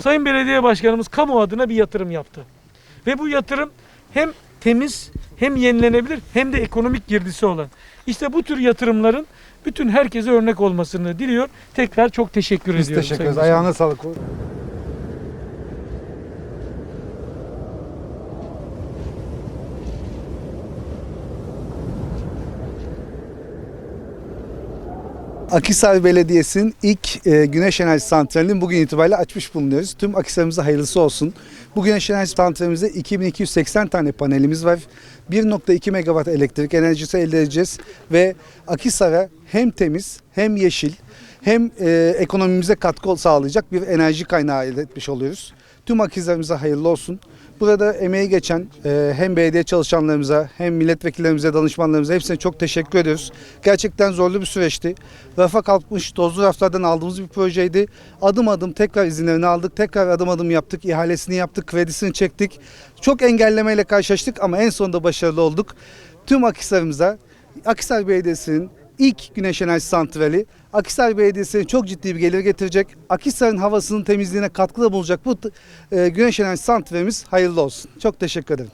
Sayın Belediye Başkanımız kamu adına bir yatırım yaptı. Ve bu yatırım hem temiz hem yenilenebilir hem de ekonomik girdisi olan. İşte bu tür yatırımların bütün herkese örnek olmasını diliyor. Tekrar çok teşekkür Biz ediyorum. teşekkür Sayın ederiz. Ayağına sağlık. Akhisar Belediyesi'nin ilk e, güneş enerji santralini bugün itibariyle açmış bulunuyoruz. Tüm Akhisar'ımıza hayırlısı olsun. Bu güneş enerji santralimizde 2280 tane panelimiz var. 1.2 megawatt elektrik enerjisi elde edeceğiz ve Akhisar'a hem temiz hem yeşil hem e, ekonomimize katkı sağlayacak bir enerji kaynağı elde etmiş oluyoruz. Tüm Akhisar'ımıza hayırlı olsun. Burada emeği geçen e, hem belediye çalışanlarımıza hem milletvekillerimize, danışmanlarımıza hepsine çok teşekkür ediyoruz. Gerçekten zorlu bir süreçti. Rafa kalkmış tozlu raflardan aldığımız bir projeydi. Adım adım tekrar izinlerini aldık. Tekrar adım adım yaptık. ihalesini yaptık. Kredisini çektik. Çok engellemeyle karşılaştık ama en sonunda başarılı olduk. Tüm Akhisar'ımıza Akhisar Belediyesi'nin ilk güneş enerji santrali Akhisar Belediyesi'ne çok ciddi bir gelir getirecek. Akhisar'ın havasının temizliğine katkıda bulacak bu e, güneş enerji santralimiz hayırlı olsun. Çok teşekkür ederim.